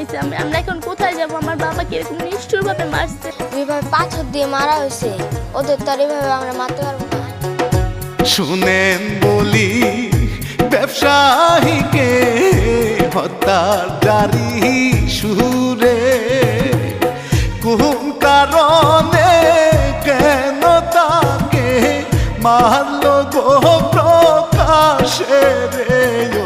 নিছে আমি আমরা এখন কোথায় যাব? আমার বাবাকে এরকম নিষ্ঠুর ভাবে মারছে? যেভাবে পাথর দিয়ে মারা হয়েছে। ওদের তো এভাবে আমরা মারতে পারব না। শুনেন বলি ব্যবসায়ীকে হত্যার জারি সুরে। কোন কারণে কেন তাকে মারল গো প্রকাশে রে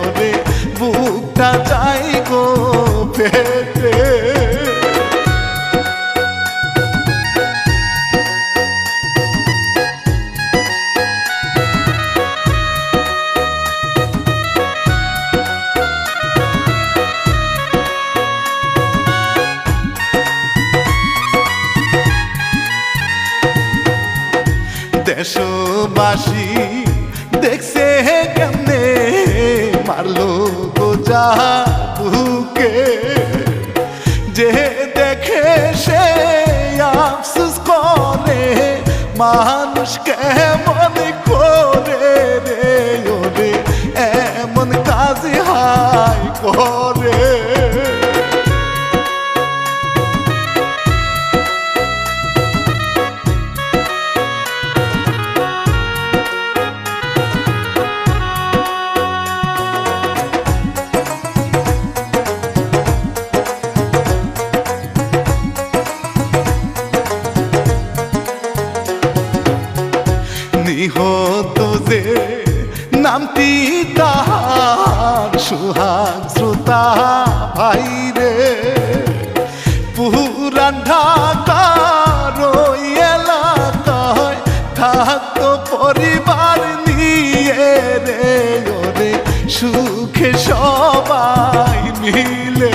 দেশবাসী দেখছে কেমনে মারলো গোজা যে দেখে সে আফসোস করে, মানুষ কেমন করে রে, ওরে এমন কাজ হাই করে। নিহত যে নামটি তাহার সুহাগ শ্রোতা ভাই রে। পুরান ঢাকার এলাকায় থাকতো পরিবার নিয়ে রে, ওরে সুখে সবাই মিলে।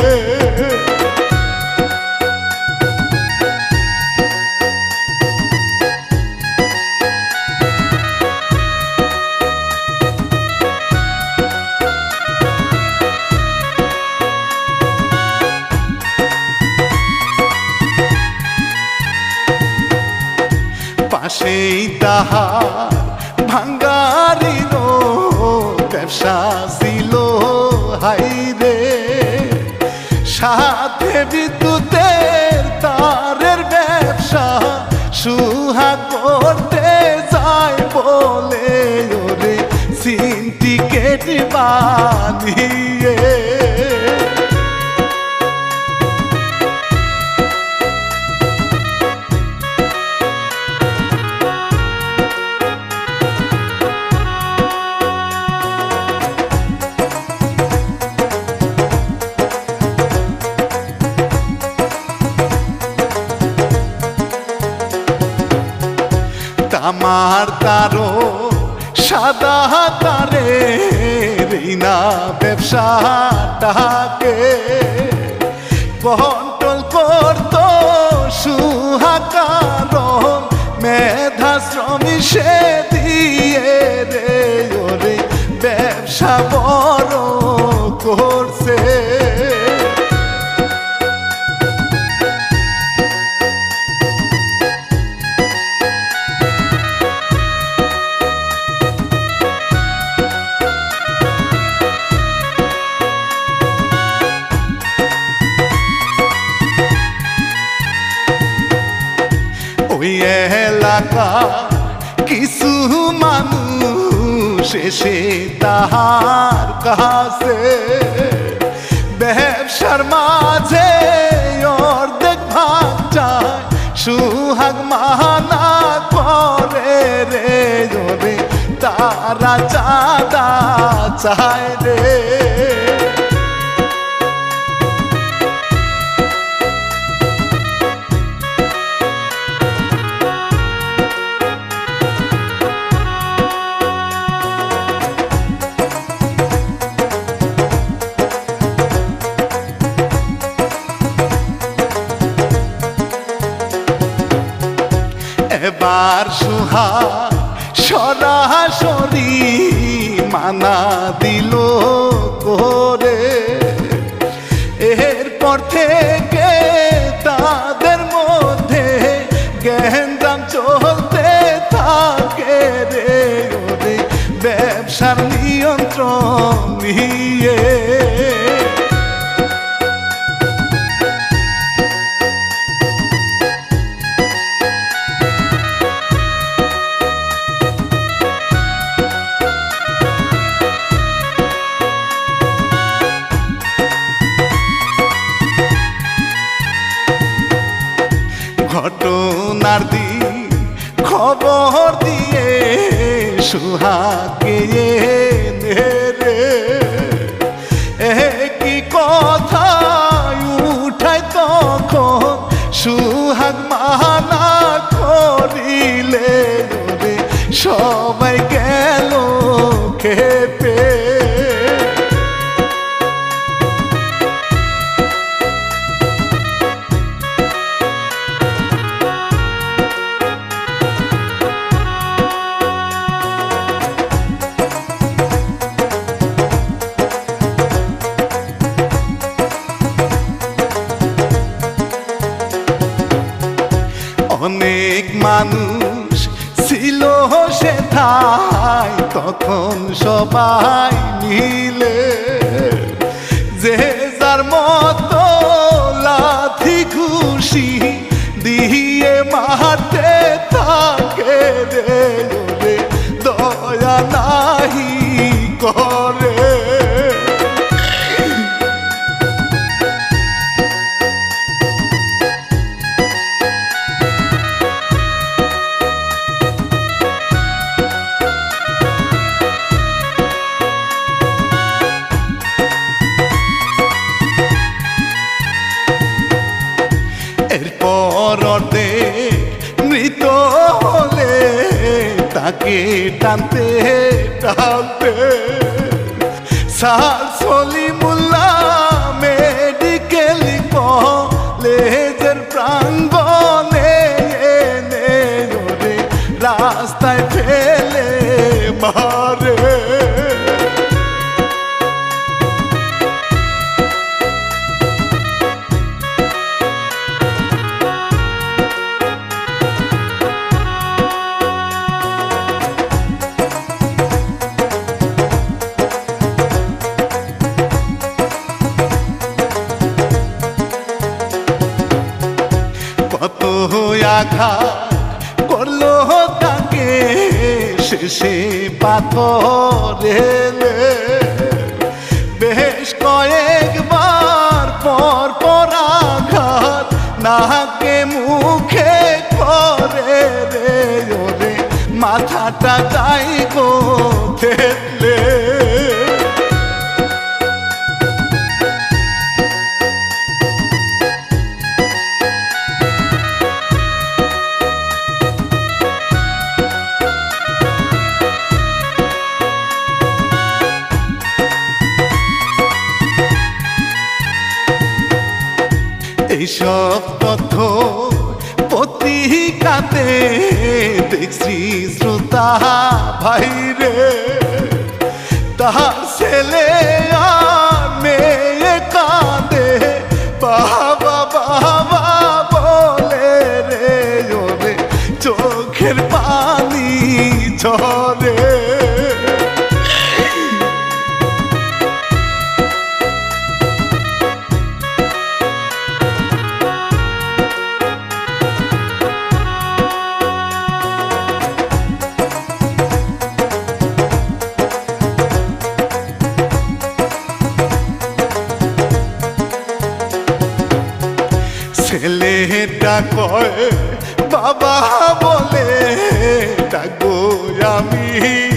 পাশেই তাহার ভাঙ্গারির ব্যবসা ছিল হাইরে সাথে বিদ্যুতের তারের ব্যবসা সুহা করতে যায় বলে ওরে সিন্ডিকেট বানিয়ে তামার তারো সাদা তারে রিনা ব্যবসাটাকে বন্টল করত সুহাকার মেধা শ্রমী সে দিয়ে রে ওরে ব্যবসা বড় ওই এলাকা, কিছু মানুষ এসে তাহার কাছে। ব্যবসার মাঝে অর্ধেক ভাগ চায়, সুহাগ মানা করে রে ওরে তারা চাঁদা চায় রে। এবার সুহা সরাসরি মানা দিল করে। এরপর থেকে তাদের মধ্যে জ্ঞানদাম চলতে থাকে রে ব্যবসার নিয়ন্ত্রণ নিয়ে ঘটনার দিন খবর দিয়ে এনে রে। কি কথা উঠায় তখন সুহাগ মানা করিলে সবাই গেল খেপে। অনেক মানুষ ছিল সে ঠাই তখন সবাই মিলে যে যার মতো লাথি খুশি দিয়ে মারতে থাকে দয়া নাহি। মৃত হলে তাকে টানতে টানতে। সার সলিমুল্লাহ মেডিকেল কলেজের প্রাঙ্গনে রাস্তায় ফেলে মারে। আঘাত করল তাকে। শেষে পাথর বেশ কয়েকবার পর পর আঘাত নাকে মুখে করে রে। ওরে, মাথাটা যাই গো পত্রিকাতে দেখছি শ্রোতা ভাই রে তাহার ছেলে মেয়ে কাঁদে। বাবা বাবা বলে রে চোখের পানি ঝরে। বাবা বলে ডাকবো আমি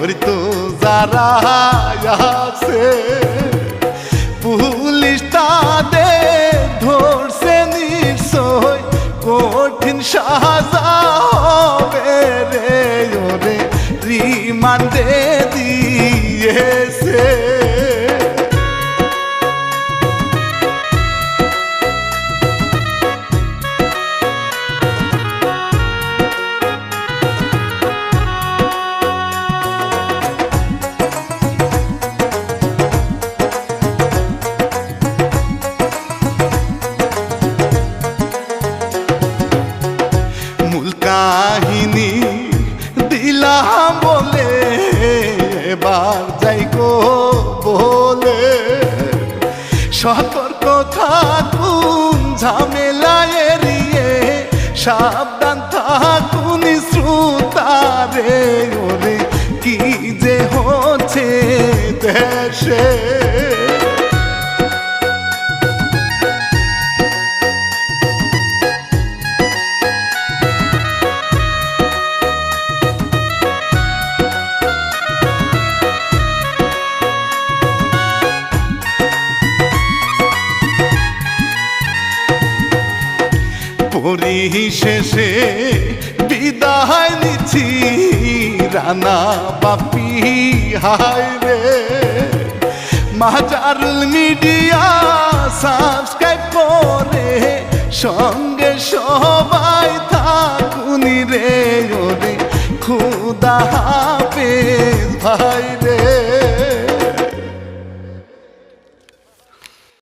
জড়িত যারা আছে পুলিশ তাদের ধরছে নিশ্চয়। কঠিন সাজা রিমান্ডে দিয়েছে। দিলা বলে বার যাই গো বলে। সতর্ক থাকুন ঝামেলায় রিয়ে সাবধান থাকুন শ্রোতারে ওরে, কি যে হচ্ছে দেশে। রানা বাপি, হায় রে। মাজারুল মিডিয়া সাবস্ক্রাইব করে, সঙ্গে সবাই থাকুনি রে, ওরে। খুদা হাফেজ, ভাই